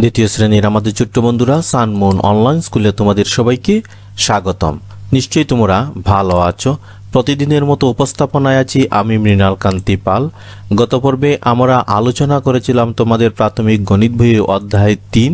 দ্বিতীয় শ্রেণির আমাদের ছোট্ট বন্ধুরা সানমুন অনলাইন স্কুলে তোমাদের সবাইকে স্বাগতম। নিশ্চয়ই তোমরা ভালো আছো। প্রতিদিনের মতো উপস্থাপনায় আছি আমি মৃণাল কান্তি পাল। গত পর্বে আমরা আলোচনা করেছিলাম তোমাদের প্রাথমিক গণিত বইয়ের অধ্যায় তিন,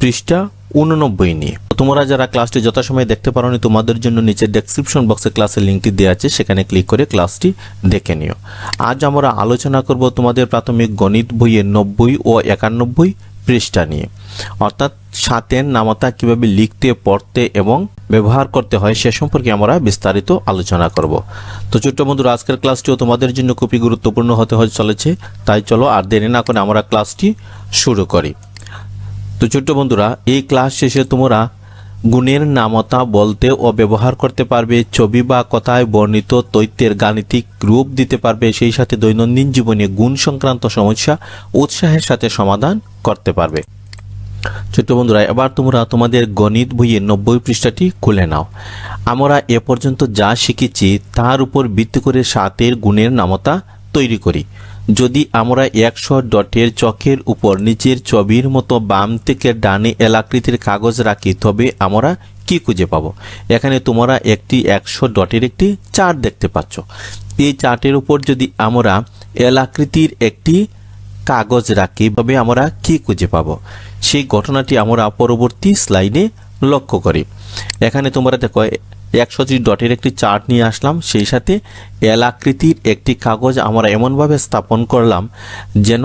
পৃষ্ঠা উননব্বই নিয়ে। তোমরা যারা ক্লাসটি যথাসময়ে দেখতে পারোনি, তোমাদের জন্য নিচে ডেসক্রিপশন বক্সে ক্লাসের লিঙ্কটি দেওয়া আছে, সেখানে ক্লিক করে ক্লাসটি দেখে নিও। আজ আমরা আলোচনা করব তোমাদের প্রাথমিক গণিত বইয়ের নব্বই ও একানব্বই পৃষ্ঠা নিয়ে। অর্থাৎ সাতের নামতা কীভাবে লিখতে, পড়তে এবং ব্যবহার করতে হয় সে সম্পর্কে আমরা বিস্তারিত আলোচনা করব। তো ছোট্ট বন্ধুরা, আজকের ক্লাসটিও তোমাদের জন্য খুবই গুরুত্বপূর্ণ হতে হয়ে চলেছে। তাই চলো আর দেরি না করে আমরা ক্লাসটি শুরু করি। তো ছোট্ট বন্ধুরা, এই ক্লাস শেষে তোমরা গুণের নামতা বলতে ও ব্যবহার করতে পারবে, ছবি বা কথায় বর্ণিত তৈত্যের গাণিতিক রূপ দিতে পারবে, সেই সাথে দৈনন্দিন জীবনে গুণ সংক্রান্ত সমস্যা উৎসাহের সাথে সমাধান করতে পারবে। ছোট্ট বন্ধুরা, এবার তোমরা তোমাদের গণিত বইয়ের নব্বই পৃষ্ঠাটি খুলে নাও। আমরা এ পর্যন্ত যা শিখেছি, তার উপর ভিত্তি করে সাতের গুণের নামতা তৈরি করি। যদি আমরা একশো ডটের চকের উপর নিচের ছবির মতো বাম থেকে ডানে এলাকৃতির কাগজ রাখি, তবে আমরা কি খুঁজে পাবো? এখানে তোমরা একটি একশো ডটের একটি চার্ট দেখতে পাচ্ছ। এই চার্টের উপর যদি আমরা এলাকৃতির একটি কাগজ রাখি, তবে আমরা কি খুঁজে পাবো? সেই ঘটনাটি আমরা পরবর্তী স্লাইডে লক্ষ্য করি। এখানে তোমরা দেখো একশোটি ডটের একটি চার্ট নিয়ে আসলাম। সেই সাথে এল আকৃতির একটি কাগজ আমরা এমনভাবে স্থাপন করলাম যেন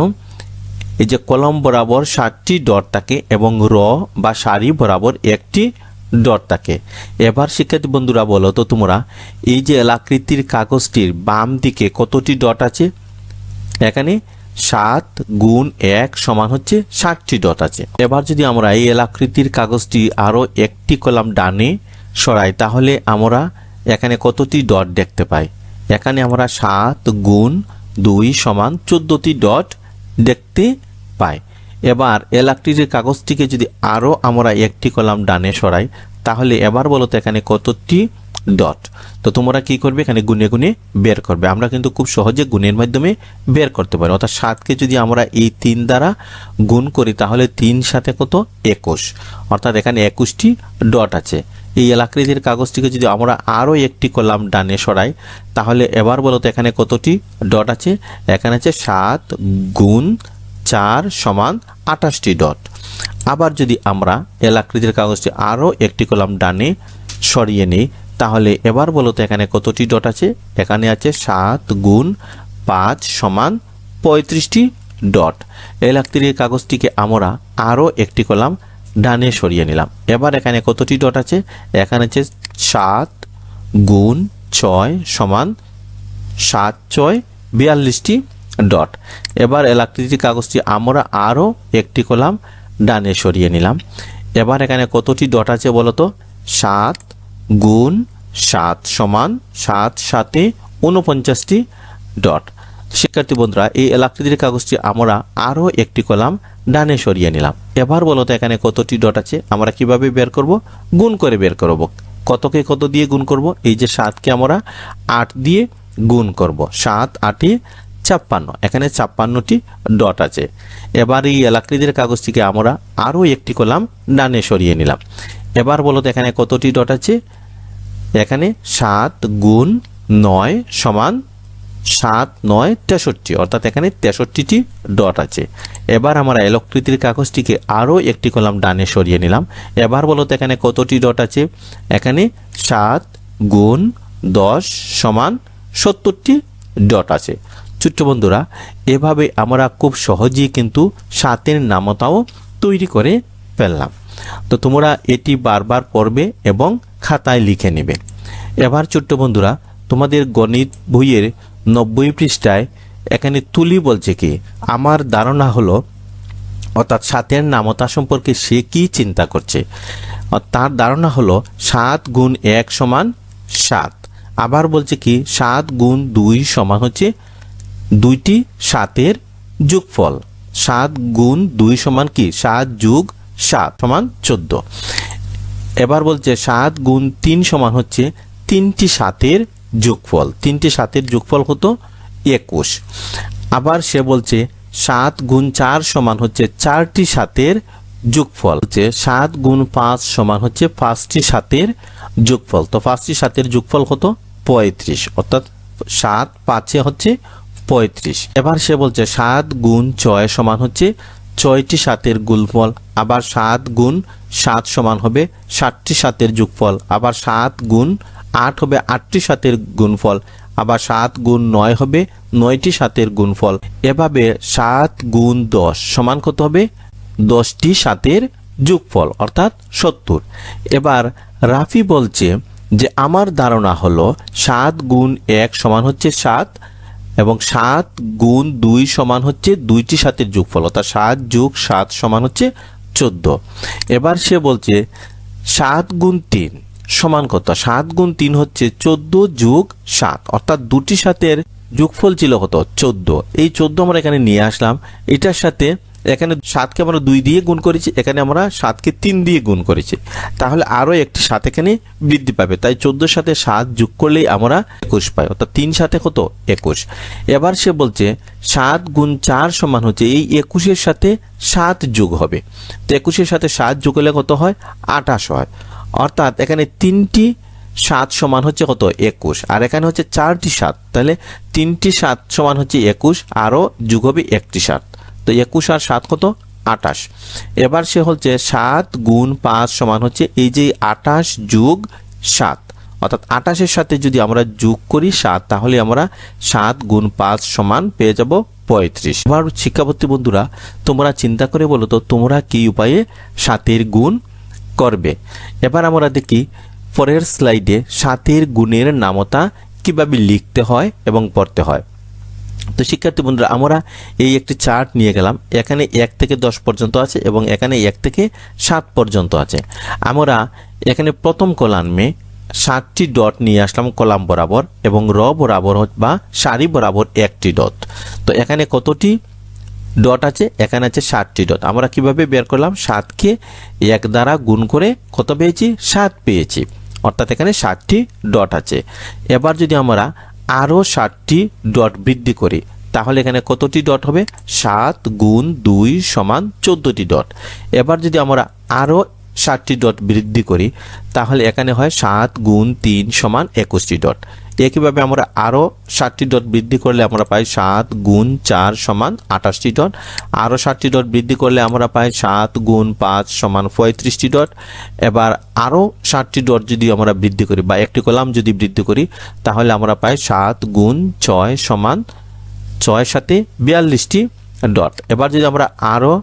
এই যে কলম বরাবর ষাটটি ডট থাকে এবং র বা সারি বরাবর একটি ডট থাকে। এবার শিক্ষার্থী বন্ধুরা বলো তো তোমরা, এই যে এলাকৃতির কাগজটির বাম দিকে কতটি ডট আছে? এখানে সাত গুণ এক সমান হচ্ছে ষাটটি ডট আছে। এবার যদি আমরা এই এলাকৃতির কাগজটি আরও একটি কলাম ডানে সরাই, তাহলে আমরা এখানে কতটি ডট দেখতে পাই? এখানে আমরা সাত গুণ দুই সমান চোদ্দটি ডট দেখতে পাই। এবার এলাকৃতির কাগজটিকে যদি আরও আমরা একটি কলাম ডানে সরাই, তাহলে এবার বলো তো এখানে কতটি ডট? তো তোমরা কি করবে? এখানে গুনে গুনে বের করবে। আমরা কিন্তু খুব সহজে গুণের মাধ্যমে বের করতে পারি। অর্থাৎ সাতকে যদি আমরা এই তিন দ্বারা গুণ করি, তাহলে তিন সাথে কত? একুশ। অর্থাৎ এখানে একুশটি ডট আছে। এই এলাকৃতির কাগজটিকে যদি আমরা আরও একটি কলাম ডানে সরাই, তাহলে এবার বলো তো এখানে কতটি ডট আছে? এখানে আছে সাত গুণ চার সমান আঠাশটি ডট। আবার যদি আমরা এলাকৃতির কাগজটি আরও একটি কলাম ডানে সরিয়ে নিই, তাহলে এবার বলো তো এখানে কতটি ডট আছে? এখানে আছে সাত গুণ পাঁচ সমান পঁয়ত্রিশটি ডট। এলাকৃতির কাগজটিকে আমরা আরও একটি কলাম ডানে সরিয়ে নিলাম। এবার এখানে কতটি ডট আছে? এখানে আছে সাত গুণ ছয় সমান সাত ছয় বিয়াল্লিশটি ডট। এবার এলাকৃতির কাগজটি আমরা আরও একটি কলাম ডানে সরিয়ে নিলাম। এবার এখানে কতটি ডট আছে বলতো? সাত গুণ সাত সমান সাত সাতে উনপঞ্চাশটি ডট। শিক্ষার্থী বন্ধুরা, এই এলাকৃতির কাগজটি আমরা আরও একটি কলাম ডানে সরিয়ে নিলাম। এবার বলো তো এখানে কতটি ডট আছে? আমরা কীভাবে বের করব? গুণ করে বের করব। কতকে কত দিয়ে গুণ করব? এই যে সাতকে আমরা আট দিয়ে গুণ করব। সাত, আটে ছাপ্পান্ন। এখানে ছাপ্পান্নটি ডট আছে। এবার এই এলাকৃতির কাগজটিকে আমরা আরও একটি কলাম ডানে সরিয়ে নিলাম। এবার বলো তো এখানে কতটি ডট আছে? এখানে সাত গুণ নয় সমান সাত, নয়, তেষট্টি। অর্থাৎ এখানে তেষট্টিটি ডট আছে। এবার আমরা এলকৃতির কাগজটিকে আরও একটি কলাম ডানে সরিয়ে নিলাম। এবার বলো তো এখানে কতটি ডট আছে? এখানে সাত গুণ দশ সমান সত্তরটি ডট আছে। ছোট্ট বন্ধুরা, এভাবে আমরা খুব সহজেই কিন্তু সাতের নামতাও তৈরি করে ফেললাম। তো তোমরা এটি বারবার পড়বে এবং খাতায় লিখে নেবে। এবার ছোট্ট বন্ধুরা, তোমাদের গণিত বইয়ের নব্বই পৃষ্ঠায় এখানে তুলি বলছে কি, আমার ধারণা হলো, অর্থাৎ সাতের নামতা সম্পর্কে সে কি চিন্তা করছে? তার ধারণা হলো সাত গুণ এক সমান সাত। আবার বলছে কি, সাত গুণ দুই সমান হচ্ছে দুইটি সাতের যোগফল। সাত গুণ দুই সমান কি? সাত যোগ সাত সমান চোদ্দ। এবার বলছে সাত গুণ তিন সমান হচ্ছে তিনটি সাতের যোগফল। তিনটি সাতের যোগফল হতো একুশ। আবার সে বলছে, সাত গুণ চার সমান হচ্ছে চারটি সাতের যোগফল। হচ্ছে সাত গুণ পাঁচ সমান হচ্ছে পাঁচটি সাতের যোগফল। তো পাঁচটি সাতের যোগফল কত? পঁয়ত্রিশ। অর্থাৎ সাত পাঁচে হচ্ছে পঁয়ত্রিশ। এবার সে বলছে, সাত গুণ ছয় সমান হচ্ছে ছয়টি সাতের গুণফল। আবার সাত গুণ সাত সমান হবে ষাটটি সাতের যোগফল। আবার সাত গুণ আট হবে আটটি সাতের গুণফল, আবার সাত গুণ নয় হবে নয়টি সাতের গুণফল। এভাবে সাত গুণ দশ সমান কত হবে? দশটি সাতের যোগফল, অর্থাৎ সত্তর। এবার রাফি বলছে যে, আমার ধারণা হলো সাত গুণ এক সমান হচ্ছে সাত এবং সাত গুণ দুই সমান হচ্ছে দুইটি সাতের যোগফল, অর্থাৎ সাত যোগ সাত সমান হচ্ছে চোদ্দ। এবার সে বলছে সাত গুণ তিন। সমান কত? সাত গুণ তিন হচ্ছে চোদ্দ যোগ সাত। অর্থাৎ দুটি সাতের যোগফল ছিল কত? চোদ্দ। এই চোদ্দ আমরা এখানে নিয়ে আসলাম। এটার সাথে এখানে সাতকে আমরা দুই দিয়ে গুণ করেছি, এখানে আমরা সাতকে তিন দিয়ে গুণ করেছি। তাহলে আরও একটি সাত এখানে বৃদ্ধি পাবে। তাই চোদ্দোর সাথে সাত যোগ করলেই আমরা একুশ পাই। অর্থাৎ তিন সাথে কত? একুশ। এবার সে বলছে, সাত গুণ চার সমান হচ্ছে এই একুশের সাথে সাত যোগ হবে। তো একুশের সাথে সাত যোগ হলে কত হয়? আঠাশ হয়। অর্থাৎ এখানে তিনটি সাত সমান হচ্ছে কত? একুশ। আর এখানে হচ্ছে চারটি সাত। তাহলে তিনটি সাত সমান হচ্ছে একুশ, আরও যুগ হবে একটি সাত। তো একুশ আর সাত কত? আটাশ এবার সে হচ্ছে সাত গুণ পাঁচ সমান হচ্ছে এই যে আটাশ যুগ সাত। অর্থাৎ আটাশের সাথে যদি আমরা যোগ করি সাত, তাহলে আমরা সাত গুণ পাঁচ সমান পেয়ে যাব পঁয়ত্রিশ। এবার শিক্ষাবর্তী বন্ধুরা, তোমরা চিন্তা করে বলো তো, তোমরা কি উপায়ে সাতের গুণ করবে। এবার আমরা দেখি পরের স্লাইডে সাতের গুণের নামতা কীভাবে লিখতে হয় এবং পড়তে হয়। তো শিক্ষার্থী বন্ধুরা, আমরা এই একটি চার্ট নিয়ে গেলাম। এখানে এক থেকে দশ পর্যন্ত আছে এবং এখানে এক থেকে সাত পর্যন্ত আছে। আমরা এখানে প্রথম কলামে সাতটি ডট নিয়ে আসলাম কলাম বরাবর এবং র বরাবর বা সারি বরাবর একটি ডট। তো এখানে কতটি ডট আছে, এখানে আছে ষাটটি ডট আমরা কীভাবে বের করলাম? সাতকে এক দ্বারা গুণ করে কত পেয়েছি? সাত পেয়েছি। অর্থাৎ এখানে ষাটটি ডট আছে। এবার যদি আমরা আরও ষাটটি ডট বৃদ্ধি করি, তাহলে এখানে কতটি ডট হবে? সাত গুণ দুই সমান চোদ্দোটি ডট এবার যদি আমরা আরও ষাটটি ডট বৃদ্ধি করি, তাহলে এখানে হয় সাত গুণ তিন সমান একুশটি ডট একইভাবে আমরা আরও ষাটটি ডট বৃদ্ধি করলে আমরা পাই সাত গুণ চার সমান আঠাশটি ডট। আরও ষাটটি ডট বৃদ্ধি করলে আমরা পাই সাত গুণ পাঁচ সমান পঁয়ত্রিশটি ডট। এবার আরও ষাটটি ডট যদি আমরা বৃদ্ধি করি বা একটি কলাম যদি বৃদ্ধি করি, তাহলে আমরা পাই সাত গুণ ছয় সমান ছয় সাথে বিয়াল্লিশটি ডট। এবার যদি আমরা আরও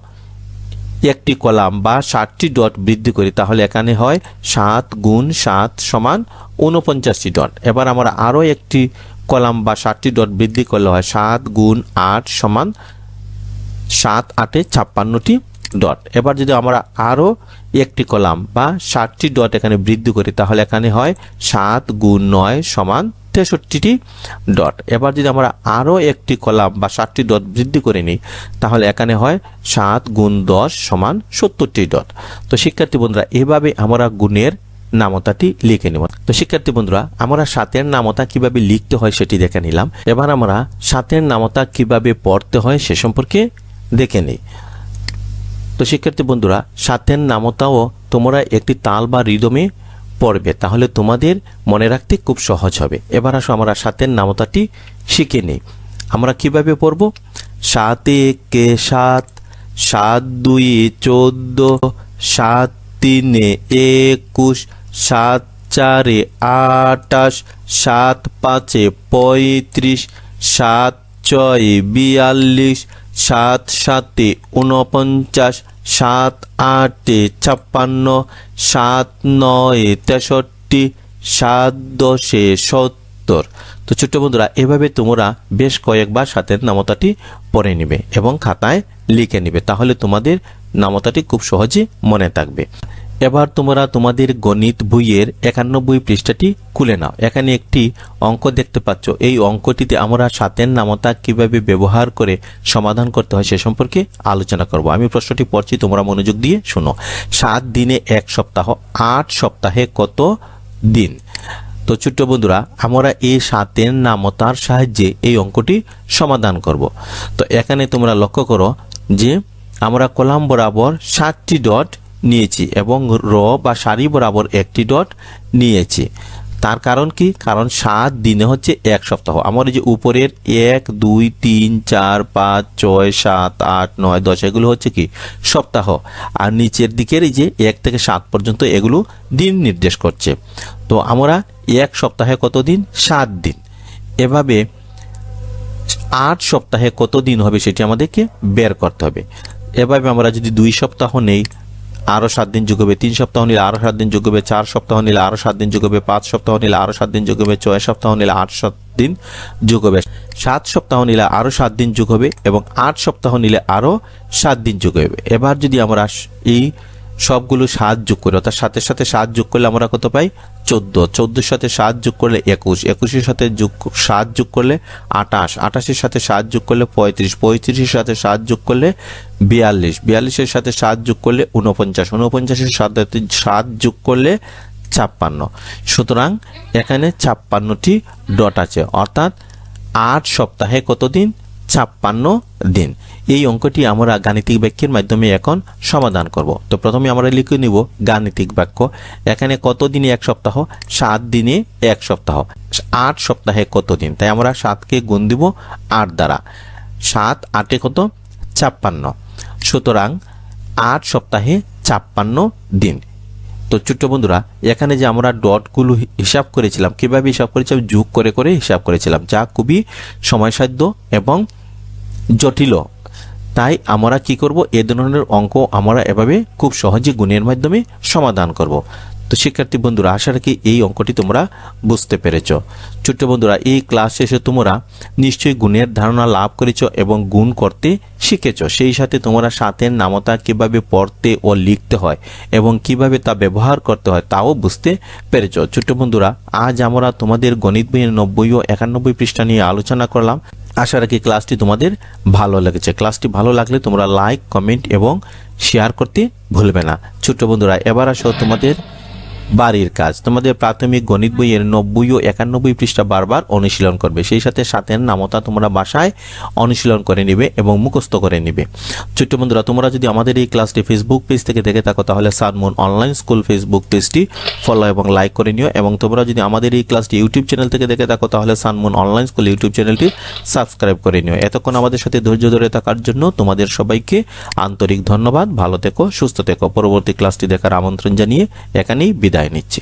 একটি কলাম বা ষাটটি ডট বৃদ্ধি করি, তাহলে এখানে হয় সাত গুণ সাত সমান উনপঞ্চাশটি ডট। এবার আমরা আরও একটি কলাম বা ষাটটি ডট বৃদ্ধি করলে হয় সাত গুণ আট সমান সাত আটে ছাপ্পান্নটি ডট। এবার যদি আমরা আরও একটি কলাম বা ষাটটি ডট এখানে বৃদ্ধি করি, তাহলে এখানে হয় সাত গুণ নয় সমান তেষট্টিটি ডট এবার যদি আমরা আরও একটি কলাম বা ষাটটি ডট বৃদ্ধি করে নিই, তাহলে এখানে হয় সাত গুণ দশ সমান সত্তরটি ডট তো শিক্ষার্থী বন্ধুরা, এভাবে আমরা গুণের নামতাটি লিখে নেব। তো শিক্ষার্থী বন্ধুরা, আমরা সাতের নামতা কীভাবে লিখতে হয় সেটি দেখে নিলাম। এবার আমরা সাতের নামতা কীভাবে পড়তে হয় সে সম্পর্কে দেখে নিই। তো শিক্ষার্থী বন্ধুরা, সাতের নামতাও তোমরা একটি তাল বা রিদমে পড়বে, তাহলে তোমাদের মনে রাখতে খুব সহজ হবে। এবার আসো আমরা সাতের নামতাটি শিখে নিই। আমরা কীভাবে পড়ব? সাত একে সাত সাত দুই চোদ্দ, সাত তিনে একুশ, সাত চারে আটাশ সাত পাঁচে পঁয়ত্রিশ, সাত ছয় বিয়াল্লিশ সাত সাতে উনপঞ্চাশ সাত আটে, ছাপ্পান্ন, সাত নয়ে, তেষট্টি, সাত দশে, সত্তর। তো ছোট্ট বন্ধুরা, এভাবে তোমরা বেশ কয়েকবার সাতের নামতাটি পড়ে নিবে এবং খাতায় লিখে নিবে। তাহলে তোমাদের নামতাটি খুব সহজে মনে থাকবে। এবার তোমরা তোমাদের গণিত বইয়ের একানব্বই পৃষ্ঠাটি খুলে নাও। এখানে একটি অঙ্ক দেখতে পাচ্ছ। এই অঙ্কটিতে আমরা সাতের নামতা কীভাবে ব্যবহার করে সমাধান করতে হয় সে সম্পর্কে আলোচনা করব। আমি প্রশ্নটি পড়ছি, তোমরা মনোযোগ দিয়ে শোনো। সাত দিনে এক সপ্তাহ, আট সপ্তাহে কত দিন? তো ছোট্ট বন্ধুরা, আমরা এই সাতের নামতার সাহায্যে এই অঙ্কটি সমাধান করব। তো এখানে তোমরা লক্ষ্য করো যে, আমরা কলাম বরাবর সাতটি ডট নিয়েছি এবং র বা সারি বরাবর একটি ডট নিয়েছি। তার কারণ কি? কারণ সাত দিনে হচ্ছে এক সপ্তাহ। আমার এই যে উপরের এক, দুই, তিন, চার, পাঁচ, ছয়, সাত, আট, নয়, দশ, এগুলো হচ্ছে কি? সপ্তাহ। আর নিচের দিকের এই যে এক থেকে সাত পর্যন্ত এগুলো দিন নির্দেশ করছে। তো আমরা এক সপ্তাহে কত দিন? সাত দিন। এভাবে আট সপ্তাহে কত দিন হবে সেটি আমাদেরকে বের করতে হবে। এভাবে আমরা যদি দুই সপ্তাহ নেই আরও সাত দিন যোগ হবে তিন সপ্তাহ নিলে আরও সাত দিন যোগ হবে, চার সপ্তাহ নিলে আরও সাত দিন যোগ হবে, পাঁচ সপ্তাহ নিলে আরও সাত দিন যোগ হবে, ছয় সপ্তাহ নিলে আট সাত দিন যোগ হবে। সাত সপ্তাহ নিলে আরও সাত দিন যোগ হবে এবং আট সপ্তাহ নিলে আরও সাত দিন যোগ হবে। এবার যদি আমরা এই সবগুলো সাত যোগ করি, অর্থাৎ সাতের সাথে সাত যোগ করলে আমরা কত পাই? চোদ্দ। চোদ্দোর সাথে সাত যোগ করলে একুশ। একুশের সাথে যোগ সাত যোগ করলে আটাশ আটাশের সাথে সাত যোগ করলে পঁয়ত্রিশ। পঁয়ত্রিশের সাথে সাত যোগ করলে বিয়াল্লিশ। বিয়াল্লিশের সাথে সাত যোগ করলে উনপঞ্চাশ উনপঞ্চাশের সাথে সাত যোগ করলে ছাপ্পান্ন। সুতরাং এখানে ছাপ্পান্নটি ডট আছে। অর্থাৎ আট সপ্তাহে কতদিন? ছাপ্পান্ন দিন। এই অঙ্কটি আমরা গাণিতিক বাক্যের মাধ্যমে এখন সমাধান করব। তো প্রথমে আমরা লিখে নিব গাণিতিক বাক্য। এখানে কত দিনে এক সপ্তাহ? সাত দিনে এক সপ্তাহ। আট সপ্তাহে কত দিন? তাই আমরা সাতকে গুণ দিব আট দ্বারা। সাত আটে কত? ছাপ্পান্ন। সুতরাং আট সপ্তাহে ছাপ্পান্ন দিন। তো ছোট্ট বন্ধুরা, এখানে যে আমরা ডটগুলো হিসাব করেছিলাম, কীভাবে হিসাব করেছিলাম? যোগ করে করে হিসাব করেছিলাম, যা খুবই সময়সাধ্য এবং জটিল। তাই আমরা কি করব? এ ধরনের অঙ্ক আমরা এভাবে খুব সহজে গুণের মাধ্যমে সমাধান করব। তো শিক্ষার্থী বন্ধুরা, আশা রাখি এই অঙ্কটি তোমরা বুঝতে পেরেছ। ছোট্ট বন্ধুরা, এই ক্লাস শেষে তোমরা নিশ্চয়ই গুণের ধারণা লাভ করেছ এবং গুণ করতে শিখেছ। সেই সাথে তোমরা সাতের নামতা কীভাবে পড়তে ও লিখতে হয় এবং কীভাবে তা ব্যবহার করতে হয় তাও বুঝতে পেরেছ। ছোট্ট বন্ধুরা, আজ আমরা তোমাদের গণিত বইয়ের নব্বই ও একানব্বই পৃষ্ঠা নিয়ে আলোচনা করলাম। আশা রাখি ক্লাসটি তোমাদের ভালো লেগেছে। ক্লাসটি ভালো লাগলে তোমরা লাইক কমেন্ট এবং শেয়ার করতে ভুলবে না। ছোট্ট বন্ধুরা, এবার আসো তোমাদের বাড়ির কাজ। তোমাদের প্রাথমিক গণিত বইয়ের নব্বই ও একানব্বই পৃষ্ঠা বারবার অনুশীলন করবে। সেই সাথে সাতের নামতা তোমরা বাসায় অনুশীলন করে নিবে এবং মুখস্থ করে নিবে। ছোট্ট বন্ধুরা, তোমরা যদি আমাদের এই ক্লাসটি ফেসবুক পেজ থেকে দেখে থাকো, তাহলে সানমুন অনলাইন স্কুল ফেসবুক পেজটি ফলো এবং লাইক করে নিও। এবং তোমরা যদি আমাদের এই ক্লাসটি ইউটিউব চ্যানেল থেকে দেখে থাকো, তাহলে সানমুন অনলাইন স্কুল ইউটিউব চ্যানেলটি সাবস্ক্রাইব করে নিও। এতক্ষণ আমাদের সাথে ধৈর্য ধরে থাকার জন্য তোমাদের সবাইকে আন্তরিক ধন্যবাদ। ভালো থেকো, সুস্থ থেকো। পরবর্তী ক্লাসটি দেখার আমন্ত্রণ জানিয়ে এখানেই বিদায় নিচ্ছি।